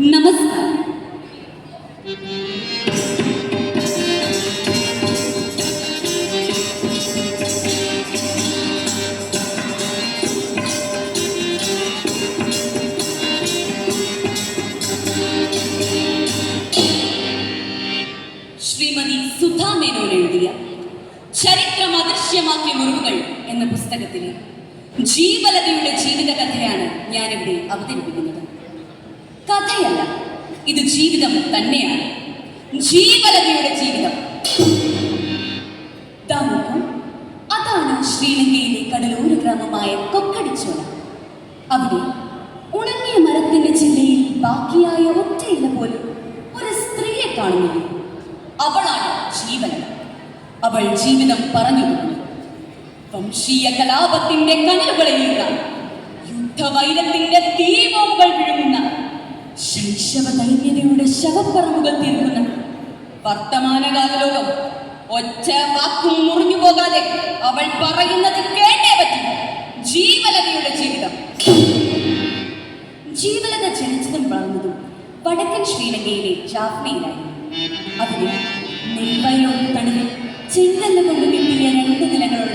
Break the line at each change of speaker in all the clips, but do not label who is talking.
നമസ്കാരം. ശ്രീമതി സുധാ മേനോൻ എഴുതിയ ചരിത്രം അദൃശ്യമാക്കിയ മുറിവുകൾ എന്ന പുസ്തകത്തിലെ ജീവലതയുടെ ജീവിതകഥയാണ് ഞാനിവിടെ അവതരിപ്പിക്കുന്നത്. കഥയല്ല. ഇത് ജീവിതം തന്നെയാണ്. ജീവലതയുടെ ജീവിതം. അതാണ് ശ്രീലങ്കയിലെ കടലോര ഗ്രാമമായ കൊക്കടിച്ചോല. അവിടെ ഉണങ്ങിയ മരത്തിന്റെ ചില്ലയിൽ ബാക്കിയായ ഒറ്റയില പോലെ ഒരു സ്ത്രീയെ കാണുന്നില്ല അവളാണ് ജീവൻ അവൾ ജീവിതം പറഞ്ഞു വംശീയ കലാപത്തിന്റെ കനലുകളെയുള്ള യുദ്ധവൈരത്തിന്റെ തീവമ്പൾ വിഴുങ്ങുന്ന. ശൈശവ ദൈന്യതയുടെ ശവപ്പറമ്പുകൾ തീർക്കുന്ന വർത്തമാനകാല ലോകം ഒറ്റ വാക്കും മുറിഞ്ഞു പോകാതെ അവൾ പറയുന്നത് കേട്ടേ പറ്റും. ജീവലതയുടെ ജീവിതം. ജീവലത ജനിച്ചതും വളർന്നതും വടക്കൻ ശ്രീലങ്കയിലെ ജാഫ്നയിലായിരുന്നു അവിടെ നെൽവയലും തണിയിൽ ചെങ്കല്ല് കൊണ്ട് കിട്ടിയ രണ്ട് നിലകളുള്ള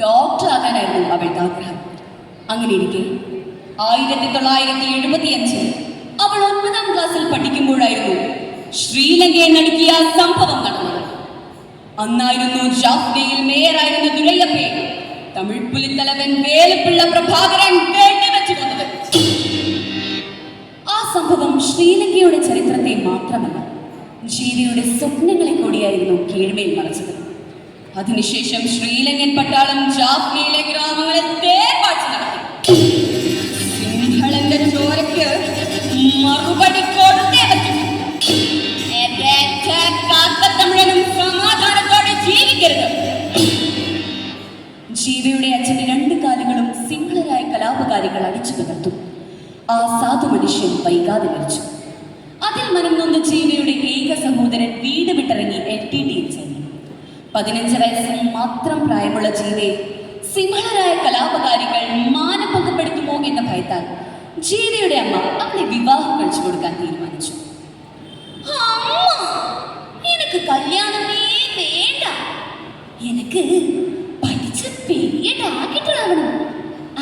ഡോക്ടറാകാനായിരുന്നു അവൾക്ക് ആഗ്രഹം. അങ്ങനെ ഇരിക്കെ. ആയിരത്തി തൊള്ളായിരത്തി എഴുപത്തി അഞ്ചിൽ അവൾ ഒൻപതാം ക്ലാസ്സിൽ പഠിക്കുമ്പോഴായിരുന്നു ശ്രീലങ്കയെ നടുക്കിയ സംഭവം നടന്നത്. അന്നായിരുന്നു ജാഫ്നയിൽ മേയറായിരുന്ന ദുരയ്യപ്പയെ തമിഴ് പുലിത്തലവൻ വേലപ്പിള്ള പ്രഭാകരൻ മാത്രമല്ല ജീവിയുടെ സ്വപ്നങ്ങളെ കൂടിയായിരുന്നു കീഴ്മേൽ മറിച്ചത്. അതിനുശേഷം ശ്രീലങ്കൻ പട്ടാളം ജാഫ്നയിലെ ഗ്രാമങ്ങളെ തേർപ്പാഴ്ച നടത്തി. സിംഹളന്റെ ചോരയ്ക്ക് മറുപടി കൊടുത്തേ അച്ഛന്റെ രണ്ട് കാലുകളും സിംഹളരായ കലാപകാരികൾ അടിച്ചു തകർത്തു. ആ സാധു മനുഷ്യൻ വൈകാതെ മരിച്ചു. മനം ജീവിയുടെ ഏക സഹോദരൻ വീട് വിട്ടിറങ്ങി എൽ ടി ടിയിൽ ചെന്നു. പതിനഞ്ച് വയസ്സിന് മാത്രം പ്രായമുള്ള ജീവയെ സിംഹളരായ കലാപകാരികൾ മാനഭംഗപ്പെടുത്തുമോ എന്ന ഭയത്താൽ ജീവയുടെ അമ്മ അവളെ വിവാഹം കഴിച്ചു കൊടുക്കാൻ തീരുമാനിച്ചു. എനിക്ക് കല്യാണമേ വേണ്ട. എനിക്ക് പഠിച്ച് പെരിയ ഡാക്ടറാവണം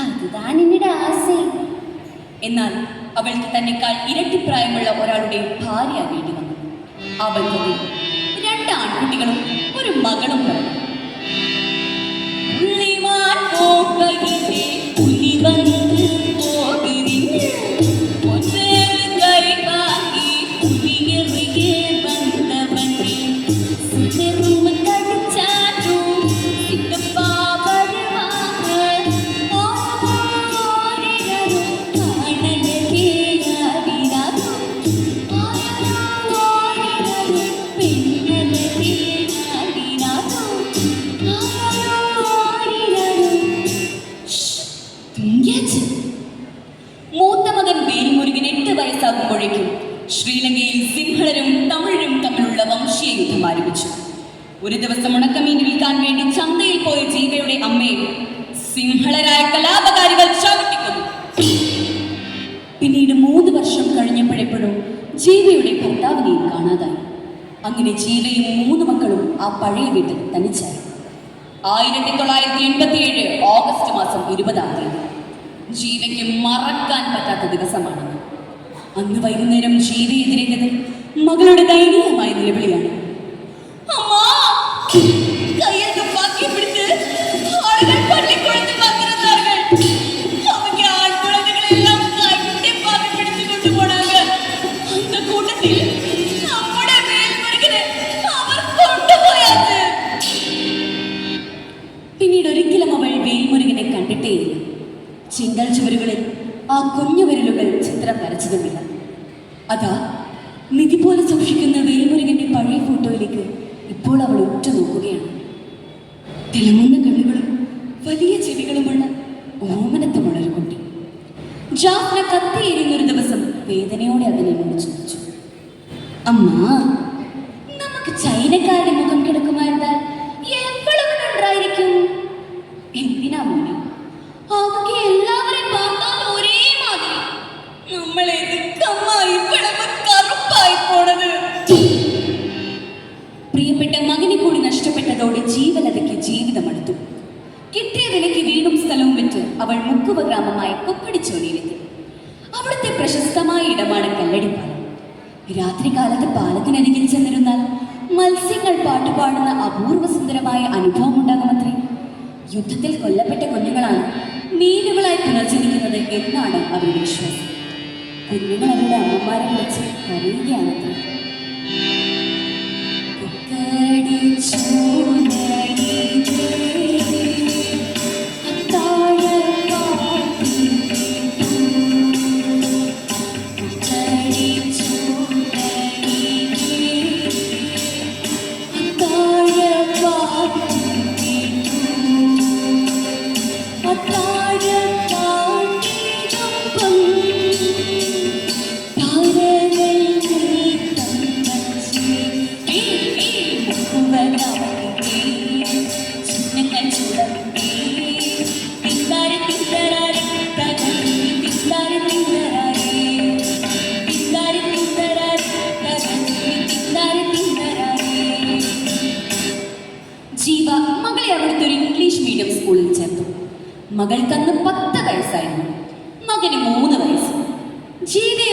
അതുതാണ് എന്നാൽ അവൾക്ക് തന്നെക്കാൾ ഇരട്ടിപ്രായമുള്ള ഒരാളുടെ ഭാര്യയാകേണ്ടി വന്നു. അവൾക്ക് രണ്ട് ആൺകുട്ടികളും ഒരു മകളും പറഞ്ഞു ഉള്ളിവാൻ വിൽക്കാൻ വേണ്ടി ചന്തയിൽ പോയ ജീവയുടെ അമ്മയെ സിംഹളരായ കലാപകാരികൾ ചവിട്ടിക്കൊന്നു. പിന്നീട് മൂന്ന് വർഷം കഴിഞ്ഞപ്പോഴെപ്പോഴും ജീവയുടെ ഭർത്താവിനെയും കാണാതായി. അങ്ങനെ ജീവയും മൂന്ന് മക്കളും ആ പഴയ വീട്ടിൽ തനിച്ചായി. ആയിരത്തി തൊള്ളായിരത്തി എൺപത്തി ഏഴ് ഓഗസ്റ്റ് മാസം ഇരുപതാം തീയതി. ജീവയ്ക്ക് മറക്കാൻ പറ്റാത്ത ദിവസമാണ് അന്ന് വൈകുന്നേരം ജീവ എതിരേറ്റത് മകളുടെ ദയനീയമായ നിലവിളിയാണ്. അമ്മാ! ഇപ്പോൾ അവൾ ഉറ്റുനോക്കുകയാണ്. തിളങ്ങുന്ന കണ്ണുകളും വലിയ ചെവികളുമുള്ള ഓമനത്തമുള്ളൊരു കുട്ടി ജാഫ്ന ദിവസം വേദനയോടെ അതിനെ ചോദിച്ചു അമ്മ നഷ്ടപ്പെട്ടതോടെ ജീവലതയ്ക്ക് ജീവിതമെടുത്തു കിട്ടിയ വിലയ്ക്ക് വീടും സ്ഥലവും വിറ്റ് അവൾ മുക്കുവ ഗ്രാമമായ കൊപ്പടിച്ചോണിയിലെത്തി. അവിടുത്തെ പ്രശസ്തമായ ഇടമാണ് കല്ലടിപ്പാലം. രാത്രികാലത്ത് പാലത്തിനരികിൽ ചെന്നിരുന്നാൽ മത്സ്യങ്ങൾ പാട്ടുപാടുന്ന അപൂർവ സുന്ദരമായ അനുഭവം ഉണ്ടാകുമത്രേ. യുദ്ധത്തിൽ കൊല്ലപ്പെട്ട കുഞ്ഞുങ്ങളാണ് മീനുകളായി പുനർജനിക്കുന്നത് എന്നാണ് അവരുടെ വിശ്വാസം. കുഞ്ഞുങ്ങൾ അവരുടെ അമ്മമാരെ വിളിച്ച് കരയുകയാണത്രേ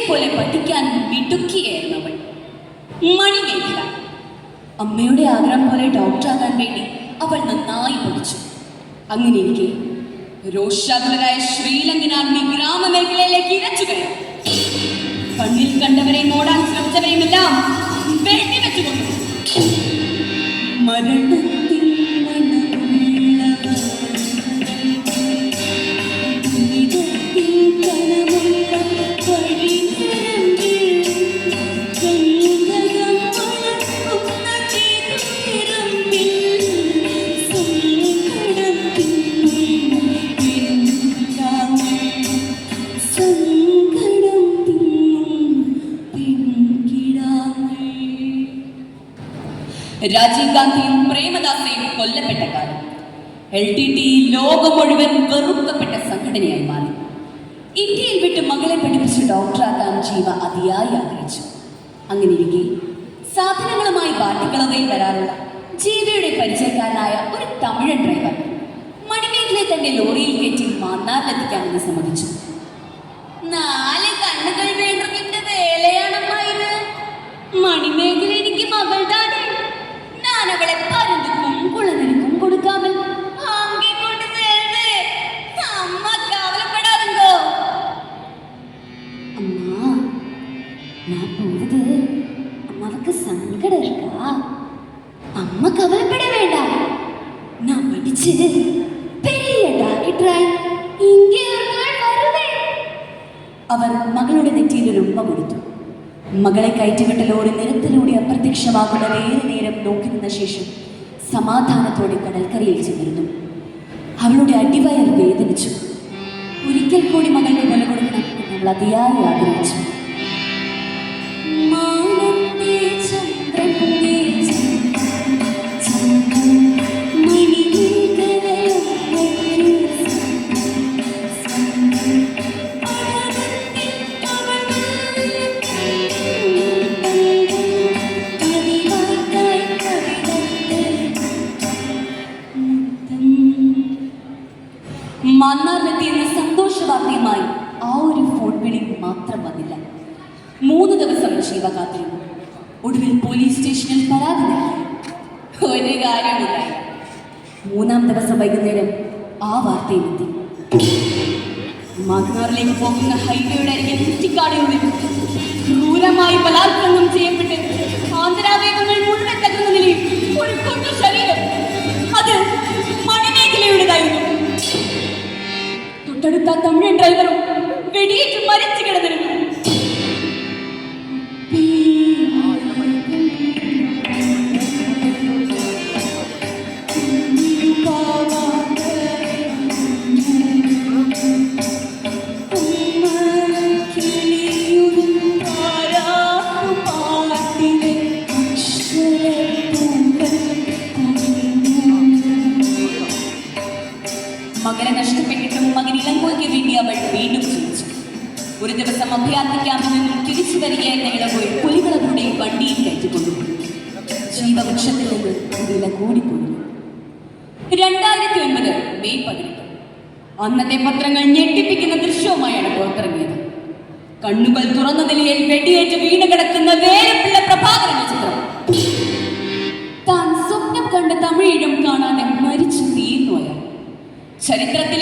പോലെ പഠിക്കാൻ മിടുക്കിയായിരുന്നു അവൾ. മണിമേഖല. അമ്മയുടെ ആഗ്രഹം പോലെ ഡോക്ടറാകാൻ വേണ്ടി അവൾ നന്നായി പഠിച്ചു. അങ്ങനെ എനിക്ക് രോഷാകുലരായ ശ്രീലങ്കൻ ആർമി ഗ്രാമമേഖലയിലേക്ക് ഇരച്ചു കയറി. കണ്ണിൽ കണ്ടവരെയും ഓടാൻ ശ്രമിച്ചവരെയുമെല്ലാം വെട്ടിവെച്ചു കൊണ്ടു മണമുള്ളവർ എൽ ടി ടി ലോകം മുഴുവൻ വെറുക്കപ്പെട്ട സംഘടനയായി മാറി. ഇന്ത്യയിൽ വിട്ട് മകളെ പഠിപ്പിച്ച് ഡോക്ടറാക്കാൻ ജീവ അതിയായി ആഗ്രഹിച്ചു. അങ്ങനെ ഇരിക്കെ സാധനങ്ങളുമായി വാട്ടിക്കളവയിൽ വരാറുള്ള ജീവയുടെ പരിചയക്കാരനായ ഒരു തമിഴൻ ഡ്രൈവർ മണിമേഖലെ തന്റെ ലോറിയിൽ കയറ്റി മാന്നാറിലെത്തിക്കാമെന്ന് സമ്മതിച്ചു. നാല് കണ്ണുകൾ വേണ്ടതിന്റെ വേലയാണമ്മ ഇത് മണിമേഖല എനിക്ക് മകൾതാണ് ഞാൻ അവളെ പരുന്തുക്കും കുളനിരിക്കും മകളെ കയറ്റിവിട്ട ലോറി നിരത്തിലൂടെ അപ്രത്യക്ഷമാകുന്ന ഏറെ നേരം നോക്കി നിന്ന ശേഷം സമാധാനത്തോടെ കടൽക്കരയിൽ ചെന്നിരുന്നു. അവളുടെ അടിവയർ വേദനിച്ചു. ഒരിക്കൽ കൂടി മകളുടെ വില കൊടുക്കണം അവൾ അതിയായി ആഗ്രഹിച്ചു. മന്നാറിലെത്തിയെന്ന സന്തോഷ വാർത്തയുമായി ആ ഒരു ഫോൺ വിളി മാത്രം വന്നില്ല. മൂന്ന് ദിവസം ശിവ കാത്തിരുന്നു ഒടുവിൽ പോലീസ് സ്റ്റേഷനിൽ പരാതി നൽകി. ഒരു കാര്യമില്ല മൂന്നാം ദിവസം വൈകുന്നേരം ആ വാർത്തയും എത്തി മന്നാറിലേക്ക് പോകുന്ന ഹൈവേയുടെ അരികെ കുറ്റിക്കാടിനുള്ളിൽ ക്രൂരമായി ബലാത്സംഗം ചെയ്യപ്പെട്ട് ആന്ധ്രാവേഗങ്ങൾ മുഴുവൻ തകർന്ന നിലയിൽ ഒരു കൊണ്ടു ശരീരം മണിമേഖലയുടേതായിരുന്നു തമിഴ് ഡ്രൈവറും വെടിയേറ്റ് മരിച്ചു ഇളങ്കോയ്ക്ക് വേണ്ടി ജീവിച്ചു ഒരു ദിവസം അഭയാർത്ഥി ക്യാമ്പിൽ നിന്നും തിരിച്ചു വരികയായിരുന്ന പോയി പുലികളവരുടെ വണ്ടിയിൽ കയറ്റിക്കൊണ്ടു. ജീവവൃക്ഷത്തിൽ നിന്ന് വില കൂടിപ്പോയി. രണ്ടായിരത്തി ഒൻപത് മെയ് പതിനെട്ട്. അന്നത്തെ പത്രങ്ങൾ ഞെട്ടിപ്പിക്കുന്ന ദൃശ്യവുമായാണ് പുറത്തിറങ്ങിയത്. കണ്ണുകൾ തുറന്ന നിലയിൽ വെടിയേറ്റ് വീണ് കിടക്കുന്ന വേലപ്പിള്ള പ്രഭാകരന്റെ ചിത്രം. താൻ സ്വപ്നം കണ്ട തമിഴിലും കാണാതെ മരിച്ചു തീർന്നു അയാൾ. ചരിത്രത്തിൽ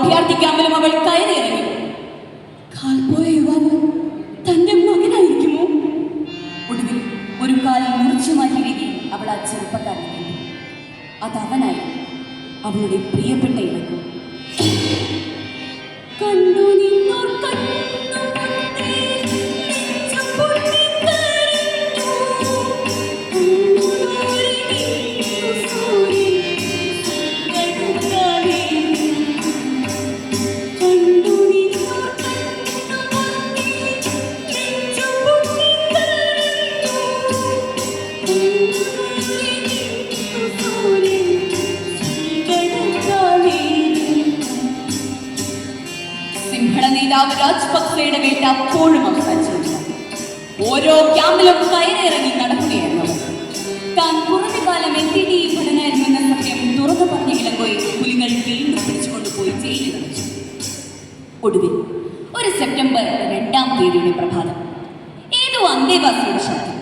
അഭയാർത്ഥി ക്യാമ്പിലും അവൾ കയറി ഇറങ്ങി കാൽപോയ യുവാവ് തന്റെ മകനായിരിക്കുമോ? ഒടുവിൽ ഒരു കാൽ മുറിച്ചു വീതി അവൾ ആ ചെറുപ്പക്കാരനെ കണ്ടു. അതവനായി അവളുടെ പ്രിയപ്പെട്ട അവർ കയറിറങ്ങി നടക്കുകയായിരുന്നു. താൻ കുറഞ്ഞ കാലം എൻ ടി ഡി ഭടനായിരുന്നെന്ന സത്യം തുറന്നു പറഞ്ഞ ഇളങ്കോയെ പുലികൾ വീണ്ടും പിടിച്ചുകൊണ്ടുപോയി ജയിലിൽ ഒടുവിൽ ഒരു സെപ്റ്റംബർ രണ്ടാം തീയതിയുടെ പ്രഭാതം. ഏതോ അന്തേവാസിയുടെ ശബ്ദം.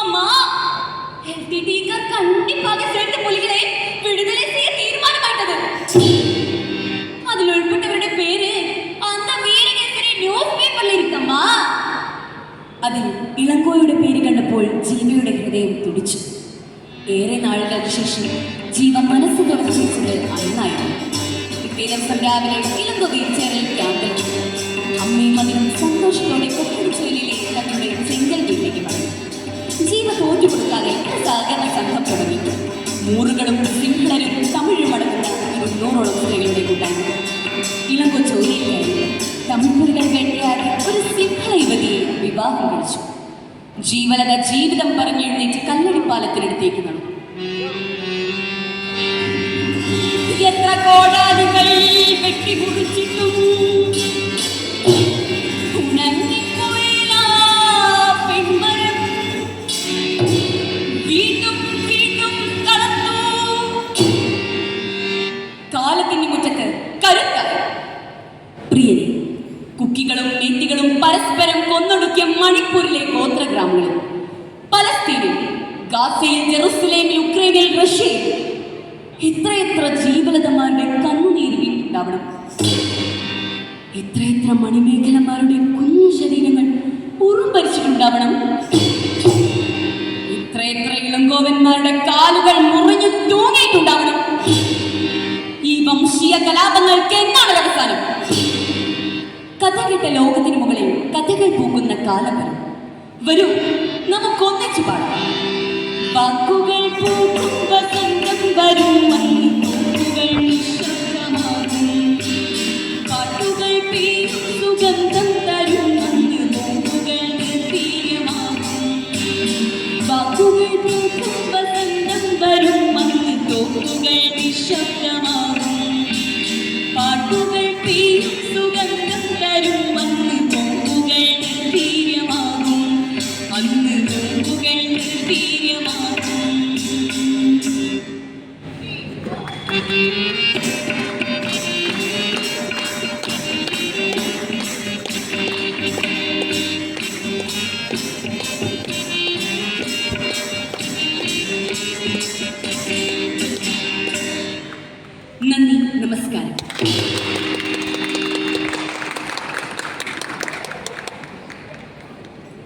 അമ്മ എൽ ടി ടിക്കാർ കണ്ടിപ്പാകെ പുലികളെ വിടുതലെ അതിൽ ഇളങ്കോയുടെ പേര് കണ്ടപ്പോൾ ജീവിയുടെ ഹൃദയം തുടിച്ചു. ഏറെ നാളുകൾക്ക് ശേഷം ജീവ മനസ്സ് തുറച്ചിച്ചത് അന്നായിരുന്നു. രാവിലെ ഇളങ്കോ വീൽചെയറിൽ ക്യാമ്പിൽ അമ്മയും അതിനും സന്തോഷത്തോടെ തങ്ങളുടെ ചെങ്കൽ വീട്ടിലേക്ക് പറഞ്ഞു ജീവ തോറ്റു കൊടുക്കാതെ സഹകരണ സംഘം തുടങ്ങി. മൂറുകളും സിംഹളരും തമിഴും അടങ്ങുന്ന ഇരുന്നൂറോളം സ്ത്രീകളുടെ കൂട്ടാണ് ഇളങ്കോ വേട്ടയാടി ഒരു സിംഹള യുവതിയെ വിവാഹം കഴിച്ചു. ജീവലത ജീവിതം പറഞ്ഞെഴുന്നേറ്റ് കല്ലടിപ്പാലത്തിനടുത്തേക്ക് നടന്നു. എത്ര കോടാലികൾ വെട്ടിമുറിച്ചിട്ടും എത്രയെത്ര ജീവലതമാരുടെ കണ്ണുനീര് വീണ്ടുണ്ടാവണം എത്രയെത്ര മണിമേഖലമാരുടെ കുഞ്ഞു ശരീരങ്ങൾ ഉറുമ്പരിച്ചിട്ടുണ്ടാവണം എത്രയെത്ര ഇളങ്കോവന്മാരുടെ കാലുകൾ മുറിഞ്ഞു തൂങ്ങിയിട്ടുണ്ടാവണം. ഈ വംശീയ കലാപങ്ങൾക്ക് എന്താണ് അവസാനം? കഥ കേട്ട ലോകത്തിന് മുകളിൽ കഥകൾ പൂക്കുന്ന കാലം വരും. വരൂ നമുക്കൊന്നിച്ചു പാടാം. Bishop